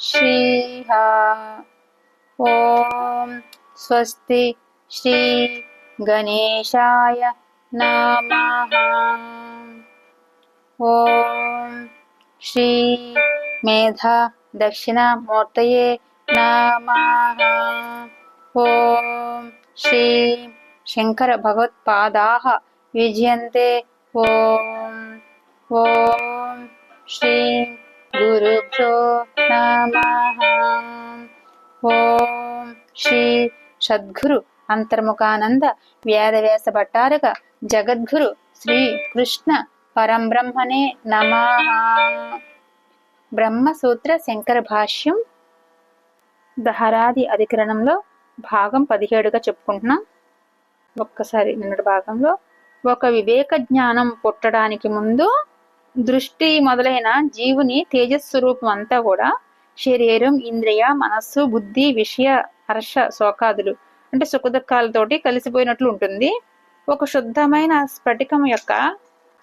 श्रीः ॐ स्वस्ति श्री गणेशाय नमः। ॐ श्री मेधा दक्षिणामूर्तये नमः। ॐ श्रीं शङ्करभगवत्पादाः विजयन्ते। ॐ ॐ श्रीं गुरुभ्यो నమః ఓం శ్రీ సద్గురు అంతర్ముఖానంద వ్యాధవ్యాస భట్టారక జగద్గురు శ్రీ కృష్ణ పరంబ్రహ్మణే నమ బ్రహ్మసూత్ర శంకర భాష్యం దహరాది అధికరణంలో భాగం పదిహేడుగా చెప్పుకుంటున్నాం. ఒక్కసారి నిన్నటి భాగంలో ఒక వివేక జ్ఞానం పుట్టడానికి ముందు దృష్టి మొదలైన జీవుని తేజస్వరూపం అంతా కూడా శరీరం ఇంద్రియ మనస్సు బుద్ధి విషయ హర్ష శోకాదులు అంటే సుఖదుఖాలతోటి కలిసిపోయినట్లు ఉంటుంది. ఒక శుద్ధమైన స్ఫటికం యొక్క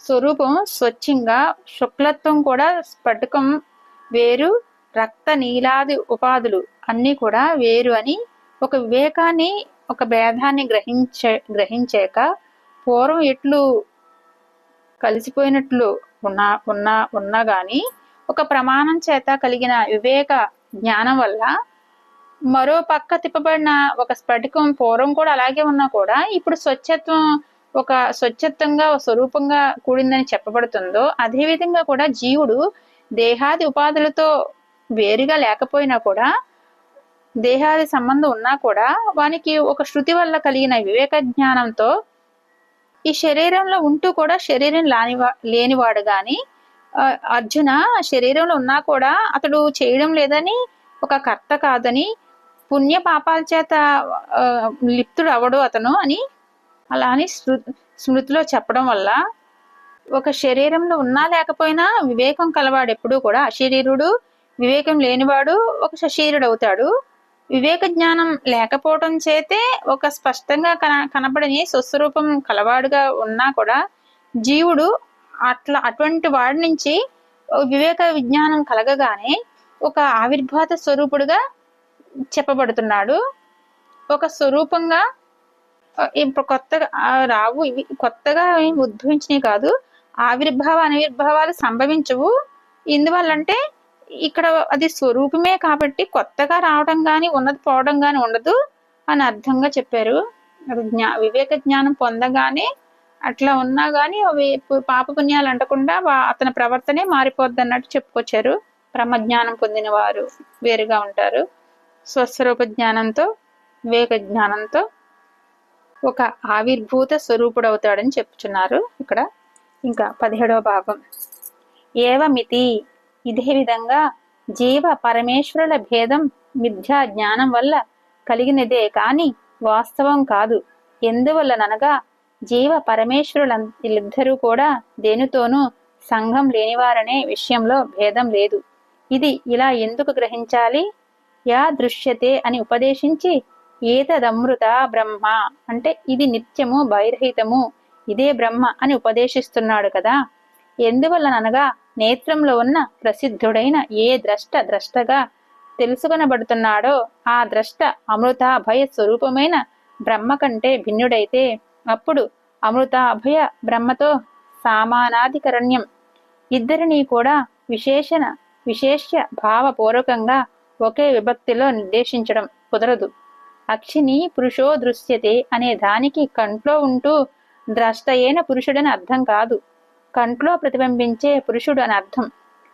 స్వరూపం స్వచ్ఛంగా శుక్లత్వం కూడా స్ఫటికం వేరు రక్త నీలాది ఉపాధులు అన్నీ కూడా వేరు అని ఒక వివేకాన్ని ఒక భేదాన్ని గ్రహించే గ్రహించాక పూర్వం ఎట్లు కలిసిపోయినట్లు ఉన్నా ఉన్నా ఉన్నా గాని ఒక ప్రమాణం చేత కలిగిన వివేక జ్ఞానం వల్ల మరో పక్క తిప్పబడిన ఒక స్ఫటికం పూర్వం కూడా అలాగే ఉన్నా కూడా ఇప్పుడు స్వచ్ఛత్వం ఒక స్వచ్ఛత్వంగా ఒక స్వరూపంగా కూడిందని చెప్పబడుతుందో అదేవిధంగా కూడా జీవుడు దేహాది ఉపాధులతో వేరుగా లేకపోయినా కూడా దేహాది సంబంధం ఉన్నా కూడా వానికి ఒక శృతి వల్ల కలిగిన వివేక జ్ఞానంతో ఈ శరీరంలో ఉంటూ కూడా శరీరం లానివా లేనివాడు గాని అర్జున శరీరంలో ఉన్నా కూడా అతడు చేయడం లేదని ఒక కర్త కాదని పుణ్య పాపాల చేత లిప్తుడు అవడు అతను అని అలా అని స్మృ- స్మృతిలో చెప్పడం వల్ల ఒక శరీరంలో ఉన్నా లేకపోయినా వివేకం కలవాడు ఎప్పుడూ కూడా అశరీరుడు వివేకం లేనివాడు ఒక సశరీరుడు అవుతాడు వివేక జ్ఞానం లేకపోవటం చేతే ఒక స్పష్టంగా కన కనబడని స్వస్వరూపం కలవాడుగా ఉన్నా కూడా జీవుడు అట్లా అటువంటి వాడి నుంచి వివేక విజ్ఞానం కలగగానే ఒక ఆవిర్భాత స్వరూపుడుగా చెప్పబడుతున్నాడు. ఒక స్వరూపంగా ఇప్పుడు కొత్తగా రావు ఇవి కొత్తగా ఉద్భవించినవి కాదు. ఆవిర్భావ అనవిర్భావాలు సంభవించవు. ఎందువల్లంటే ఇక్కడ అది స్వరూపమే కాబట్టి కొత్తగా రావడం కానీ ఉన్నది పోవడం కానీ ఉండదు అని అర్థంగా చెప్పారు. అది జ్ఞా వివేక జ్ఞానం పొందగానే అట్లా ఉన్నా కానీ అవి పాపపుణ్యాలు పాప పుణ్యాలు అంటకుండా అతని ప్రవర్తనే మారిపోద్ది అన్నట్టు చెప్పుకొచ్చారు. బ్రహ్మజ్ఞానం పొందిన వారు వేరుగా ఉంటారు. స్వస్వరూప జ్ఞానంతో వివేక జ్ఞానంతో ఒక ఆవిర్భూత స్వరూపుడు అవుతాడని చెప్తున్నారు ఇక్కడ ఇంకా పదిహేడవ భాగం. ఏవమితి? ఇదే విధంగా జీవ పరమేశ్వరుల భేదం మిథ్యా జ్ఞానం వల్ల కలిగినదే కాని వాస్తవం కాదు. ఎందువల్లననగా జీవ పరమేశ్వరులందరూ కూడా దేనితోనూ సంఘం లేనివారనే విషయంలో భేదం లేదు. ఇది ఇలా ఎందుకు గ్రహించాలి? యా దృశ్యతే అని ఉపదేశించి ఏతదమృత బ్రహ్మ అంటే ఇది నిత్యము బైరహితము ఇదే బ్రహ్మ అని ఉపదేశిస్తున్నాడు కదా. ఎందువల్లననగా నేత్రంలో ఉన్న ప్రసిద్ధుడైన ఏ ద్రష్ట ద్రష్టగా తెలుసుకొనబడుతున్నాడో ఆ ద్రష్ట అమృతాభయ స్వరూపమైన బ్రహ్మ కంటే భిన్నుడైతే అప్పుడు అమృతాభయ బ్రహ్మతో సామానాధికరణ్యం. ఇద్దరినీ కూడా విశేషణ విశేష్య భావపూర్వకంగా ఒకే విభక్తిలో నిర్దేశించడం కుదరదు. అక్షిని పురుషో దృశ్యతే అనే దానికి కంట్లో ఉంటూ ద్రష్టయేన పురుషుడని అర్థం కాదు. కంట్లో ప్రతిబింబించే పురుషుడు అని అర్థం.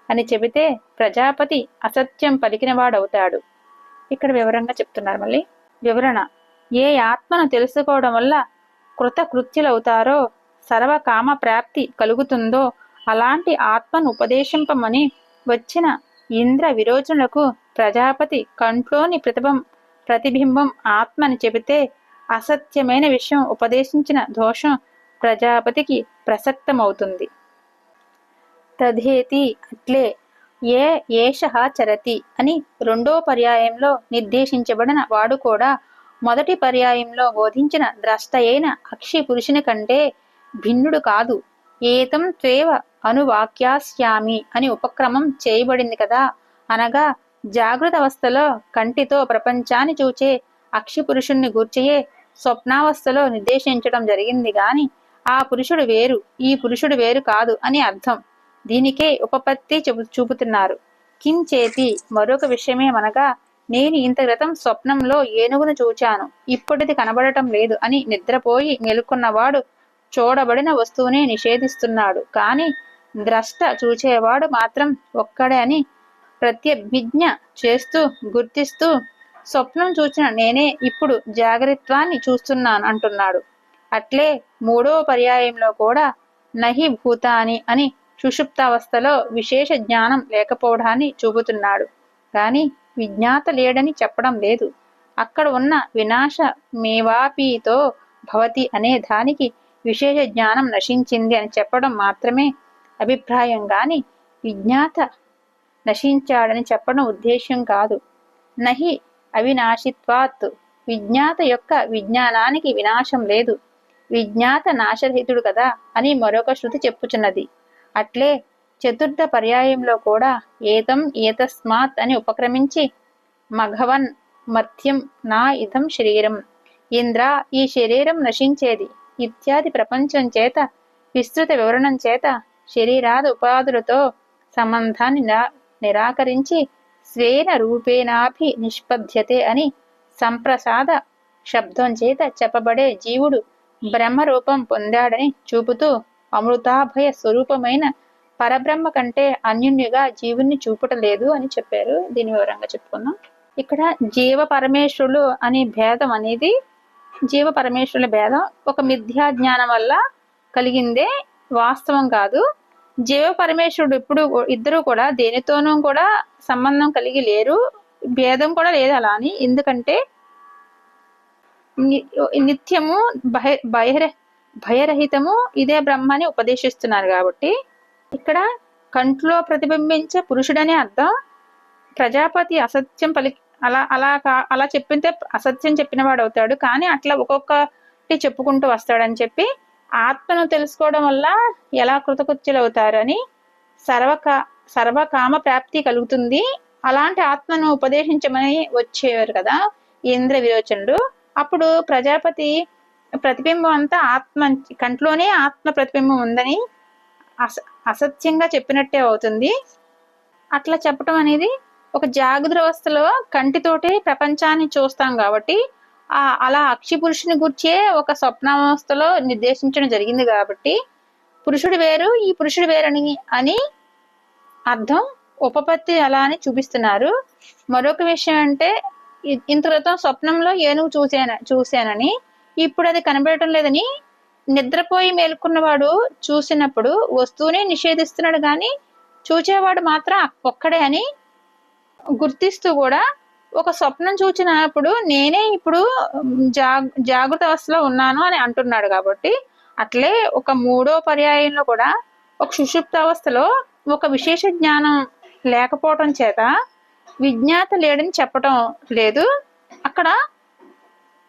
అని చెబితే ప్రజాపతి అసత్యం పలికినవాడవుతాడు. ఇక్కడ వివరంగా చెప్తున్నారు మళ్ళీ. వివరణ. ఏ ఆత్మను తెలుసుకోవడం వల్ల కృతకృత్యులవుతారో సర్వకామ ప్రాప్తి కలుగుతుందో అలాంటి ఆత్మను ఉపదేశింపమని వచ్చిన ఇంద్ర విరోచనులకు ప్రజాపతి కంట్లోని ప్రతిబం ప్రతిబింబం ఆత్మని చెబితే అసత్యమైన విషయం ఉపదేశించిన దోషం ప్రజాపతికి ప్రసక్తమవుతుంది. తథేతి అట్లే ఏ ఏష చరతి అని రెండో పర్యాయంలో నిర్దేశించబడిన వాడు కూడా మొదటి పర్యాయంలో బోధించిన ద్రష్టయైన అక్షి పురుషుని కంటే భిన్నుడు కాదు. ఏతం త్వేవ అనువాక్యాస్యామి అని ఉపక్రమం చేయబడింది కదా. అనగా జాగృత అవస్థలో కంటితో ప్రపంచాన్ని చూచే అక్షి పురుషుణ్ణి గూర్చియే స్వప్నావస్థలో నిర్దేశించడం జరిగింది గాని ఆ పురుషుడు వేరు ఈ పురుషుడు వేరు కాదు అని అర్థం. దీనికే ఉపపత్తి చూపు చూపుతున్నారు. కించేతి మరొక విషయమే అనగా నేను ఇంత క్రితం స్వప్నంలో ఏనుగును చూచాను. ఇప్పటిది కనబడటం లేదు అని నిద్రపోయి మెలుకున్నవాడు చూడబడిన వస్తువునే నిషేధిస్తున్నాడు. కాని ద్రష్ట చూచేవాడు మాత్రం ఒక్కడే అని ప్రత్యభిజ్ఞ చేస్తూ గుర్తిస్తూ స్వప్నం చూచిన నేనే ఇప్పుడు జాగరిత్వాన్ని చూస్తున్నాను అంటున్నాడు. అట్లే మూడో పర్యాయంలో కూడా నహి భూతాని అని సుషుప్తావస్థలో విశేష జ్ఞానం లేకపోవడాన్ని చూపుతున్నాడు. కానీ విజ్ఞాత లేడని చెప్పడం లేదు. అక్కడ ఉన్న వినాశ మేవాపీతో భవతి అనే దానికి విశేష జ్ఞానం నశించింది అని చెప్పడం మాత్రమే అభిప్రాయం గాని విజ్ఞాత నశించాడని చెప్పడం ఉద్దేశ్యం కాదు. నహి అవినాశిత్వాత్ విజ్ఞాత యొక్క విజ్ఞానానికి వినాశం లేదు. విజ్ఞాత నాశరహితుడు కదా అని మరొక శృతి చెప్పుచున్నది. అట్లే చతుర్థ పర్యాయంలో కూడా ఏతం ఏతస్మాత్ అని ఉపక్రమించి మఘవన్ మర్త్యం నా ఇదం శరీరం. ఇంద్ర ఈ శరీరం నశించేది. ఇత్యాది ప్రపంచం చేత విస్తృత వివరణం చేత శరీరాద ఉపాధులతో సంబంధాన్ని నిరాకరించి స్వేన రూపేణాభి నిష్పద్యతే అని సంప్రసాద శబ్దం చేత చెప్పబడే జీవుడు బ్రహ్మరూపం పొందాడని చూపుతూ అమృతాభయ స్వరూపమైన పరబ్రహ్మ కంటే అన్యున్యుగా జీవుణ్ణి చూపటలేదు అని చెప్పారు. దీని వివరంగా చెప్పుకుందాం. ఇక్కడ జీవ పరమేశ్వరులు అనే భేదం అనేది జీవ పరమేశ్వరుల భేదం ఒక మిథ్యా జ్ఞానం వల్ల కలిగిందే వాస్తవం కాదు. జీవ పరమేశ్వరుడు ఇప్పుడు ఇద్దరు కూడా దేనితోనూ కూడా సంబంధం కలిగి లేరు. భేదం కూడా లేదు అలా అని ఎందుకంటే నిత్యము భయ భయ భయరహితము ఇదే బ్రహ్మని ఉపదేశిస్తున్నారు కాబట్టి ఇక్కడ కంట్లో ప్రతిబింబించే పురుషుడనే అర్థం. ప్రజాపతి అసత్యం పలి అలా అలా అలా చెప్పితే అసత్యం చెప్పినవాడు అవుతాడు. కానీ అట్లా ఒక్కొక్కటి చెప్పుకుంటూ వస్తాడని చెప్పి ఆత్మను తెలుసుకోవడం వల్ల ఎలా కృతకృత్యులు అవుతారని సర్వక సర్వకామ ప్రాప్తి కలుగుతుంది. అలాంటి ఆత్మను ఉపదేశించమని వచ్చేవారు కదా ఇంద్ర విరోచనుడు. అప్పుడు ప్రజాపతి ప్రతిబింబం అంతా ఆత్మ కంట్లోనే ఆత్మ ప్రతిబింబం ఉందని అస అసత్యంగా చెప్పినట్టే అవుతుంది. అట్లా చెప్పటం అనేది ఒక జాగ్రత్త అవస్థలో కంటితోటి ప్రపంచాన్ని చూస్తాం కాబట్టి ఆ అలా అక్షి పురుషుని గుర్చే ఒక స్వప్నావస్థలో నిర్దేశించడం జరిగింది కాబట్టి పురుషుడు వేరు ఈ పురుషుడు వేరని అని అర్థం ఉపపత్తి అలా అని చూపిస్తున్నారు. మరొక విషయం అంటే ఇంత క్రితం స్వప్నంలో ఏనుగు చూసాన చూశానని ఇప్పుడు అది కనబడటం లేదని నిద్రపోయి మేల్కొన్నవాడు చూసినప్పుడు వస్తువునే నిషేధిస్తున్నాడు కానీ చూచేవాడు మాత్రం ఒక్కడే అని గుర్తిస్తూ కూడా ఒక స్వప్నం చూచినప్పుడు నేనే ఇప్పుడు జా జాగ్రత్త అవస్థలో ఉన్నాను అని అంటున్నాడు కాబట్టి అట్లే ఒక మూడో పర్యాయంలో కూడా ఒక సుషుప్త అవస్థలో ఒక విశేష జ్ఞానం లేకపోవటం చేత విజ్ఞాత లేడని చెప్పటం లేదు. అక్కడ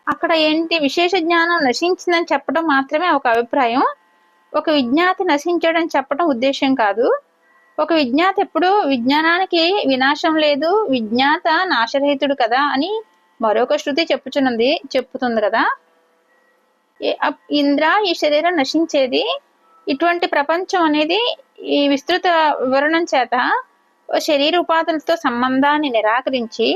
అక్కడ ఏంటి విశేష జ్ఞానం నశించిందని చెప్పడం మాత్రమే ఒక అభిప్రాయం. ఒక విజ్ఞాతి నశించడం చెప్పడం ఉద్దేశం కాదు. ఒక విజ్ఞాత ఎప్పుడు విజ్ఞానానికి వినాశం లేదు. విజ్ఞాత నాశరహితుడు కదా అని మరొక శృతి చెప్పుచున్నది చెప్పుతుంది కదా. ఇంద్ర ఈ శరీరం నశించేది. ఇటువంటి ప్రపంచం అనేది ఈ విస్తృత వివరణం చేత శరీర ఉపాధులతో సంబంధాన్ని నిరాకరించి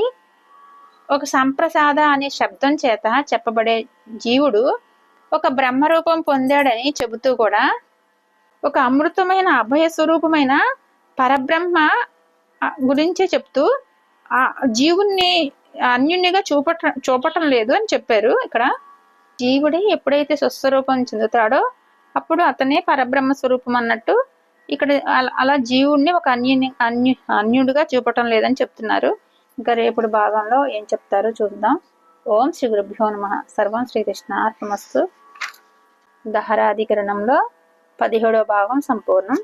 ఒక సంప్రసాద అనే శబ్దం చేత చెప్పబడే జీవుడు ఒక బ్రహ్మరూపం పొందాడని చెబుతూ కూడా ఒక అమృతమైన అభయ స్వరూపమైన పరబ్రహ్మ గురించే చెప్తూ ఆ జీవుణ్ణి అన్యున్నిగా చూపట చూపటం లేదు అని చెప్పారు ఇక్కడ. జీవుడే ఎప్పుడైతే స్వస్వరూపం చెందుతాడో అప్పుడు అతనే పరబ్రహ్మ స్వరూపం అన్నట్టు ఇక్కడ అలా జీవుణ్ణి ఒక అన్యుని అన్యు అన్యుడిగా చూపటం లేదని చెప్తున్నారు. ఇంకా రేపటి భాగంలో ఏం చెప్తారో చూద్దాం. ఓం శ్రీ గురుభ్యో నమ. సర్వం శ్రీకృష్ణ అర్పమస్తు. దహరాధికరణంలో పదిహేడో భాగం సంపూర్ణం.